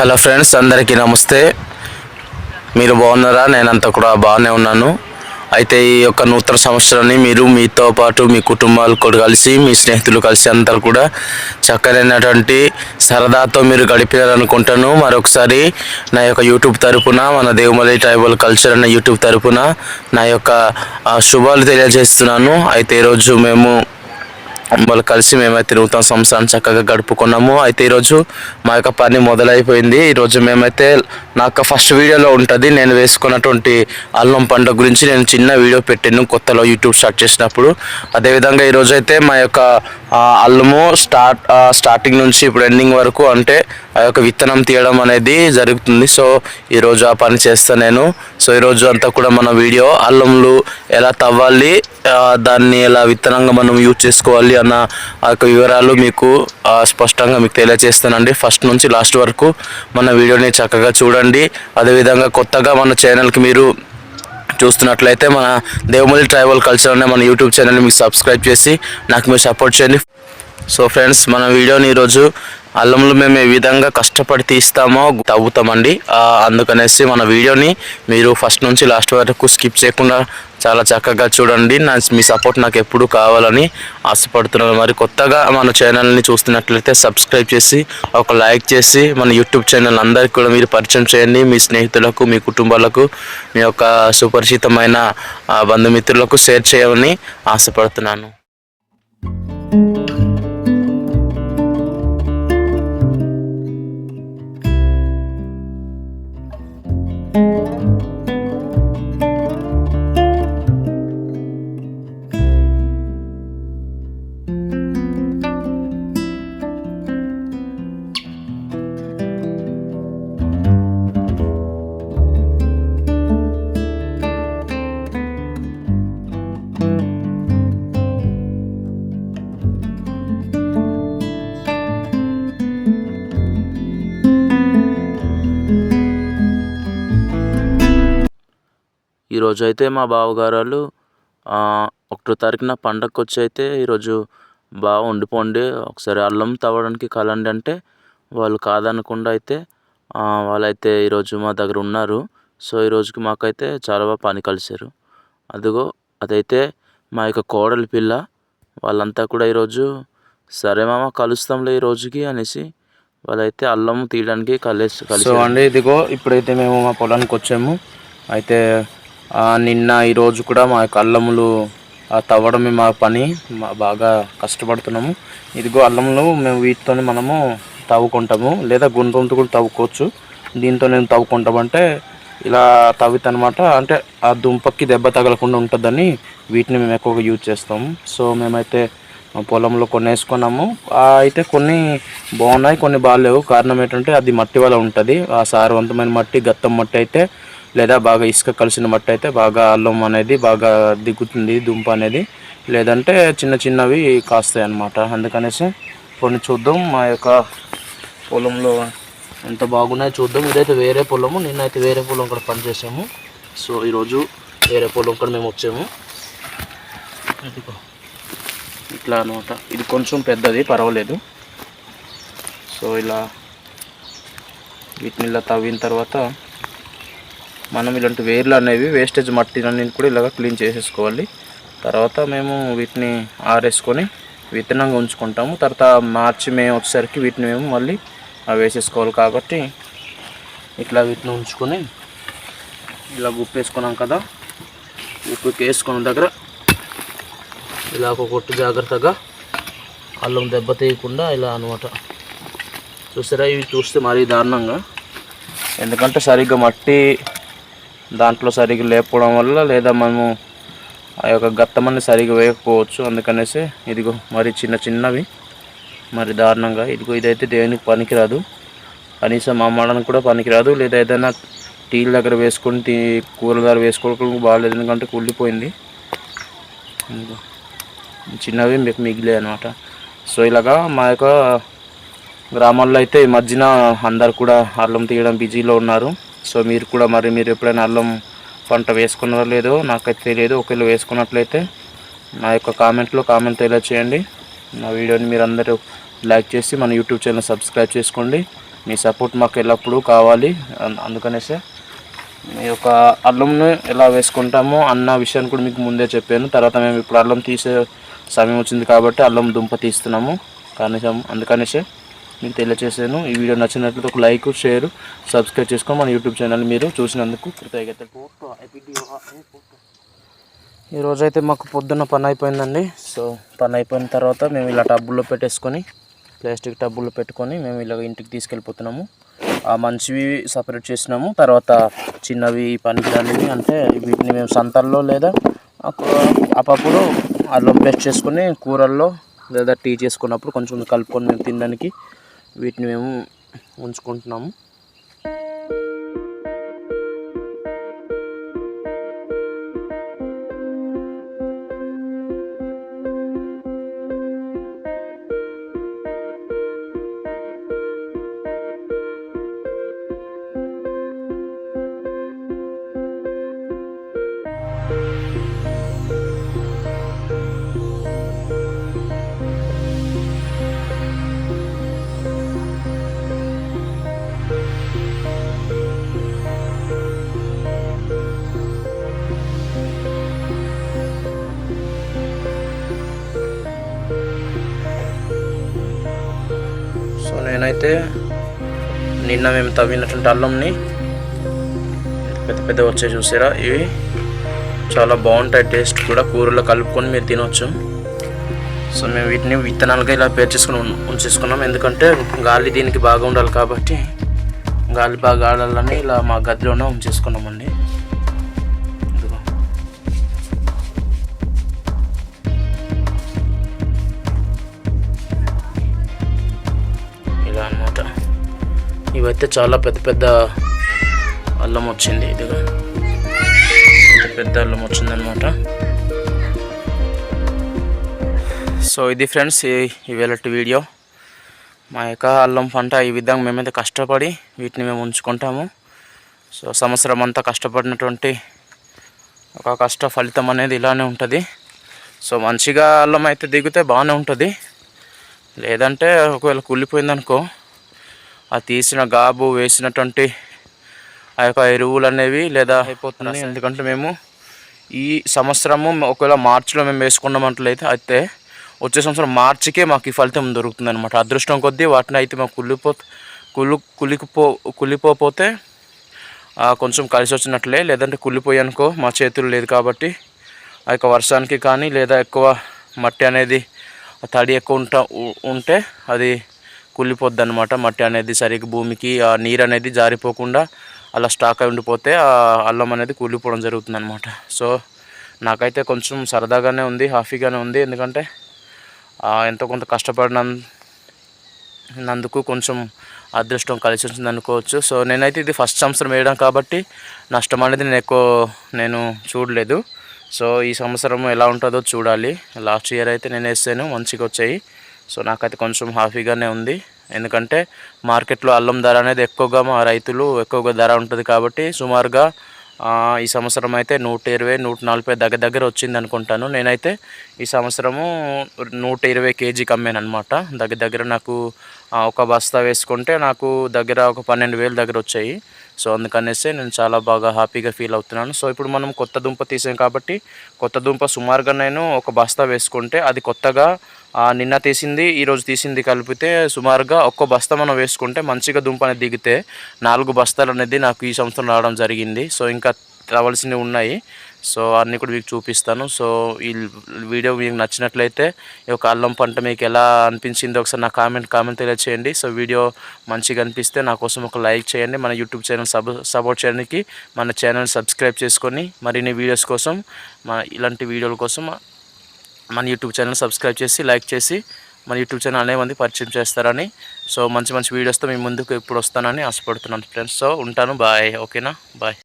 Hello friends అందరికీ నమస్తే. మీరు బాగున్నారా? నేనంతా కూడా బాగానే ఉన్నాను. అయితే ఈ యొక్క నూతన సంవత్సరాన్ని మీరు మీతో పాటు మీ కుటుంబాలు కూడా కలిసి మీ స్నేహితులు కలిసి అందరు కూడా చక్కనైనటువంటి సరదాతో మీరు గడిపారనుకుంటాను మరొకసారి నా యొక్క యూట్యూబ్ తరపున మన దేవమల్లి ట్రైబల్ కల్చర్ అనే యూట్యూబ్ తరపున నా యొక్క శుభాలు తెలియజేస్తున్నాను. అయితే ఈరోజు మేము వాళ్ళు కలిసి మేమైతే తిరుగుతాం సంవత్సరాన్ని చక్కగా గడుపుకున్నాము. అయితే ఈరోజు మా యొక్క పని మొదలైపోయింది. ఈరోజు మేమైతే నా యొక్క ఫస్ట్ వీడియోలో ఉంటుంది. నేను వేసుకున్నటువంటి అల్లం పండుగ గురించి నేను చిన్న వీడియో పెట్టాను కొత్తలో యూట్యూబ్ స్టార్ట్ చేసినప్పుడు. అదేవిధంగా ఈరోజు అయితే మా యొక్క అల్లము స్టార్ట్ స్టార్టింగ్ నుంచి ఇప్పుడు ఎండింగ్ వరకు అంటే ఆ యొక్క విత్తనం తీయడం అనేది జరుగుతుంది. సో ఈరోజు ఆ పని చేస్తాను నేను. సో ఈరోజు అంతా కూడా మన వీడియో అల్లంలు ఎలా తవ్వాలి దాన్ని ఎలా విత్తనంగా మనం యూజ్ చేసుకోవాలి అన్న ఆ యొక్క వివరాలు మీకు స్పష్టంగా మీకు తెలియజేస్తానండి ఫస్ట్ నుంచి లాస్ట్ వరకు మన వీడియోని చక్కగా చూడండి. అదేవిధంగా కొత్తగా మన ఛానల్కి మీరు చూస్తున్నట్లయితే మన దేవమల్లి ట్రైబల్ కల్చర్ అనే మన యూట్యూబ్ ఛానల్ని మీకు సబ్స్క్రైబ్ చేసి నాకు మీరు సపోర్ట్ చేయండి. సో ఫ్రెండ్స్ మన వీడియోని ఈరోజు అల్లంలో మేము ఏ విధంగా కష్టపడి తీస్తామో తవ్వుతామండి. అందుకనేసి మన వీడియోని మీరు ఫస్ట్ నుంచి లాస్ట్ వరకు స్కిప్ చేయకుండా చాలా చక్కగా చూడండి. నా మీ సపోర్ట్ నాకు ఎప్పుడు కావాలని ఆశపడుతున్నాను. మరి కొత్తగా మన ఛానల్ని చూస్తున్నట్లయితే సబ్స్క్రైబ్ చేసి ఒక లైక్ చేసి మన యూట్యూబ్ ఛానల్ అందరికీ కూడా మీరు పరిచయం చేయండి. మీ స్నేహితులకు మీ కుటుంబాలకు మీ యొక్క సుపరిచితమైన బంధుమిత్రులకు షేర్ చేయమని ఆశపడుతున్నాను. ఈరోజు అయితే మా బావగారు వాళ్ళు ఒకటో తారీఖున పండగకి వచ్చి అయితే ఈరోజు బాగా వండిపోండి ఒకసారి అల్లం తవ్వడానికి కలండి అంటే వాళ్ళు కాదనకుండా అయితే వాళ్ళైతే ఈరోజు మా దగ్గర ఉన్నారు. సో ఈ రోజుకి మాకైతే చాలా బాగా పని కలిసారు అదిగో అదైతే మా యొక్క కోడలి పిల్ల వాళ్ళంతా కూడా ఈరోజు సరే మామ కలుస్తాంలే ఈ రోజుకి అనేసి వాళ్ళైతే అల్లం తీయడానికి కలిసి కలిసి అండి ఇదిగో ఇప్పుడైతే మేము మా పొలానికి వచ్చాము. అయితే నిన్న ఈరోజు కూడా మా యొక్క అల్లములు ఆ, తవ్వడమే మా పని. మా బాగా కష్టపడుతున్నాము. ఇదిగో అల్లములు మేము వీటితోనే మనము తవ్వుకుంటాము. లేదా గుండ్రంతో కూడా తవ్వుకోవచ్చు. దీంతో నేను తవ్వుకుంటామంటే ఇలా తవ్వితనమాట. అంటే ఆ దుంపకి దెబ్బ తగలకుండా ఉంటుందని వీటిని మేము ఎక్కువగా యూజ్ చేస్తాము. సో మేమైతే పొలంలో కొన్ని వేసుకున్నాము. అయితే కొన్ని బాగున్నాయి కొన్ని బాగాలేవు. కారణం ఏంటంటే అది మట్టి వల్ల ఉంటుంది. ఆ సారవంతమైన మట్టి గత్తం మట్టి అయితే లేదా బాగా ఇసుక కలిసిన మట్టి అయితే బాగా అల్లం అనేది బాగా దిగుతుంది దుంప అనేది. లేదంటే చిన్న చిన్నవి కాస్తాయి అన్నమాట. అందుకనేసి కొన్ని చూద్దాం. మా యొక్క పొలంలో ఎంత బాగున్నాయో చూద్దాం. ఇదైతే వేరే పొలము. నిన్నైతే వేరే పొలం కూడా పనిచేసాము. సో ఈరోజు వేరే పొలం కూడా మేము వచ్చాము. ఇట్లా అనమాట. ఇది కొంచెం పెద్దది పర్వాలేదు. సో ఇలా వీటిని ఇలా తవ్విన తర్వాత మనం ఇలాంటి వేర్లు అనేవి వేస్టేజ్ మట్టిని కూడా ఇలాగ క్లీన్ చేసేసుకోవాలి. తర్వాత మేము వీటిని ఆరేసుకొని విత్తనంగా ఉంచుకుంటాము. తర్వాత మార్చి మేము వచ్చేసరికి వీటిని మేము మళ్ళీ అవి వేసేసుకోవాలి కాబట్టి ఇట్లా వీటిని ఉంచుకొని ఇలా ఉప్పు వేసుకున్నాం కదా. ఉప్పు వేసుకున్న దగ్గర ఇలా ఒక కొట్టు జాగ్రత్తగా అల్లం దెబ్బ తీయకుండా ఇలా అనమాట చూసారా ఇవి చూస్తే మరీ దారుణంగా. ఎందుకంటే సరిగ్గా మట్టి దాంట్లో సరిగ్గా లేకపోవడం వల్ల లేదా మనము ఆ యొక్క గత్తమని సరిగ్గా వేయకపోవచ్చు. అందుకనేసి ఇదిగో మరి చిన్న చిన్నవి. మరి దారుణంగా ఇదిగో ఇదైతే దేనికి పనికిరాదు. కనీసం అమ్మడానికి కూడా పనికిరాదు. లేదా ఏదైనా టీల దగ్గర వేసుకొని టీ కూర దగ్గర వేసుకోవడం బాగాలేదు. ఎందుకంటే కుళ్ళిపోయింది. ఇంకా చిన్నవి మీకు మిగిలే అనమాట సో ఇలాగా మా యొక్క గ్రామాల్లో అయితే ఈ మధ్యన అందరు కూడా అల్లం తీయడం బిజీలో ఉన్నారు. సో మీరు కూడా మరి మీరు ఎప్పుడైనా అల్లం పంట వేసుకున్నారో లేదో నాకైతే తెలియదు. ఒకవేళ వేసుకున్నట్లయితే నా యొక్క కామెంట్లో కామెంట్ చేయండి. నా వీడియోని మీరు అందరూ లైక్ చేసి మన యూట్యూబ్ ఛానల్ సబ్స్క్రైబ్ చేసుకోండి. మీ సపోర్ట్ మాకు ఎల్లప్పుడూ కావాలి. అందుకనేసే మీ యొక్క అల్లంను ఎలా వేసుకుంటామో అన్న విషయాన్ని కూడా మీకు ముందే చెప్పాను. తర్వాత మేము ఇప్పుడు అల్లం తీసే సమయం వచ్చింది కాబట్టి అల్లం దుంప తీస్తున్నాము. కనీసం అందుకనేసే మీకు తెలియచేసాను. ఈ వీడియో నచ్చినట్లయితే ఒక లైక్ షేర్ సబ్స్క్రైబ్ చేసుకొని మన యూట్యూబ్ ఛానల్ మీరు చూసినందుకు కృతజ్ఞతలు. ఈ మాకు పొద్దున్న పని అయిపోయిందండి. సో పని అయిపోయిన తర్వాత మేము ఇలా టబ్బుల్లో పెట్టేసుకొని ప్లాస్టిక్ టబ్బుల్లో పెట్టుకొని మేము ఇలా ఇంటికి తీసుకెళ్ళిపోతున్నాము. ఆ మంచివి సపరేట్ చేసినాము. తర్వాత చిన్నవి పనికిరానివి అంటే వీటిని మేము సంతల్లో లేదా అప్పుడు అల్లం పేస్ట్ చేసుకొని కూరల్లో లేదా టీ చేసుకున్నప్పుడు కొంచెం కలుపుకొని మేము తినడానికి వీటిని మేము ఉంచుకుంటున్నాము. అయితే నిన్న మేము తవ్వినటువంటి అల్లంని పెద్ద పెద్ద వచ్చే చూసారా? ఇవి చాలా బాగుంటాయి టేస్ట్ కూడా. కూరలో కలుపుకొని మీరు తినొచ్చు. సో మేము వీటిని విత్తనాలుగా ఇలా పేర్చేసుకుని ఉంచేసుకున్నాం. ఎందుకంటే గాలి దీనికి బాగా ఉండాలి కాబట్టి గాలి బాగా ఆడాలని ఇలా మా గదిలోనే ఉంచేసుకున్నామండి. ఇవైతే చాలా పెద్ద పెద్ద అల్లం వచ్చింది ఇదిగా. పెద్ద పెద్ద అల్లం వచ్చిందనమాట సో ఇది ఫ్రెండ్స్ ఇవేళటి వీడియో. మా యొక్క అల్లం పంట ఈ విధంగా మేమైతే కష్టపడి వీటిని మేము ఉంచుకుంటాము. సో సంవత్సరం అంతా కష్టపడినటువంటి ఒక కష్ట ఫలితం అనేది ఇలానే ఉంటుంది. సో మంచిగా అల్లం అయితే దిగితే బాగానే ఉంటుంది. లేదంటే ఒకవేళ కుళ్ళిపోయిందనుకో ఆ తీసిన గాబు వేసినటువంటి ఆ యొక్క ఎరువులు అనేవి లేదా అయిపోతున్నాయి. ఎందుకంటే మేము ఈ సంవత్సరము ఒకవేళ మార్చిలో మేము వేసుకున్నామంటలయితే అయితే వచ్చే సంవత్సరం మార్చికే మాకు ఈ ఫలితం దొరుకుతుంది అనమాట అదృష్టం కొద్దీ వాటిని అయితే మాకు కుళ్ళిపో కుళ్ళు కులికిపో కుళ్ళిపోతే ఆ, కొంచెం కలిసి వచ్చినట్లే లేదంటే కుళ్ళిపోయి అనుకో మా చేతులు లేదు కాబట్టి ఆ యొక్క వర్షానికి కానీ లేదా ఎక్కువ మట్టి అనేది తడి ఎక్కువ ఉంటా ఉంటే అది కుళ్ళిపోద్ది అనమాట మట్టి అనేది సరిగ్గా భూమికి ఆ నీరు అనేది జారిపోకుండా అలా స్టాక్ అయి ఉండిపోతే ఆ అల్లం అనేది కూలిపోవడం జరుగుతుంది అనమాట సో నాకైతే కొంచెం సరదాగానే ఉంది హ్యాపీగానే ఉంది. ఎందుకంటే ఎంతో కొంత కష్టపడిన నందుకు కొంచెం అదృష్టం కలిసి వచ్చింది అనుకోవచ్చు సో నేనైతే ఇది ఫస్ట్ సంవత్సరం వేయడం కాబట్టి నష్టం అనేది నేను ఎక్కువ నేను చూడలేదు. సో ఈ సంవత్సరం ఎలా ఉంటుందో చూడాలి. లాస్ట్ ఇయర్ అయితే నేను వేసాను మంచిగా వచ్చాయి. సో నాకైతే కొంచెం హ్యాపీగానే ఉంది. ఎందుకంటే మార్కెట్లో అల్లం ధర అనేది ఎక్కువగా మా రైతులు ఎక్కువగా ధర ఉంటుంది కాబట్టి సుమారుగా ఈ సంవత్సరం అయితే నూట ఇరవై నూట నలభై దగ్గర దగ్గర వచ్చింది అనుకుంటాను. నేనైతే ఈ సంవత్సరము నూట ఇరవై కేజీకి అమ్మాను దగ్గర దగ్గర నాకు ఒక బస్తా వేసుకుంటే నాకు దగ్గర ఒక పన్నెండు వేలు దగ్గర వచ్చాయి. సో అందుకనేసి నేను చాలా బాగా హ్యాపీగా ఫీల్ అవుతున్నాను. సో ఇప్పుడు మనం కొత్త దుంప తీసాం కాబట్టి కొత్త దుంప సుమారుగా నేను ఒక బస్తా వేసుకుంటే అది కొత్తగా నిన్న తీసింది ఈరోజు తీసింది కలిపితే సుమారుగా ఒక్క బస్తా మనం వేసుకుంటే మంచిగా దుంప అనేది దిగితే నాలుగు బస్తాలు అనేది నాకు ఈ సంవత్సరం రావడం జరిగింది. సో ఇంకా రావాల్సినవి ఉన్నాయి. సో అన్నీ కూడా మీకు చూపిస్తాను. సో ఈ వీడియో మీకు నచ్చినట్లయితే ఈ యొక్క అల్లం పంట మీకు ఎలా అనిపించిందో ఒకసారి నా కామెంట్ కామెంట్ తెలియచేయండి. సో వీడియో మంచిగా అనిపిస్తే నా కోసం ఒక లైక్ చేయండి. మన యూట్యూబ్ ఛానల్ సబ్ సపోర్ట్ చేయడానికి మన ఛానల్ సబ్స్క్రైబ్ చేసుకొని మరిన్ని వీడియోస్ కోసం మన ఇలాంటి వీడియోల కోసం మన యూట్యూబ్ ఛానల్ సబ్స్క్రైబ్ చేసి లైక్ చేసి మన యూట్యూబ్ ఛానల్ అనే మంది పరిచయం చేస్తారని. సో మంచి మంచి వీడియోస్తో మీ ముందుకు ఇప్పుడు వస్తానని ఆశపడుతున్నాను ఫ్రెండ్స్. సో ఉంటాను. బాయ్. ఓకేనా? బాయ్.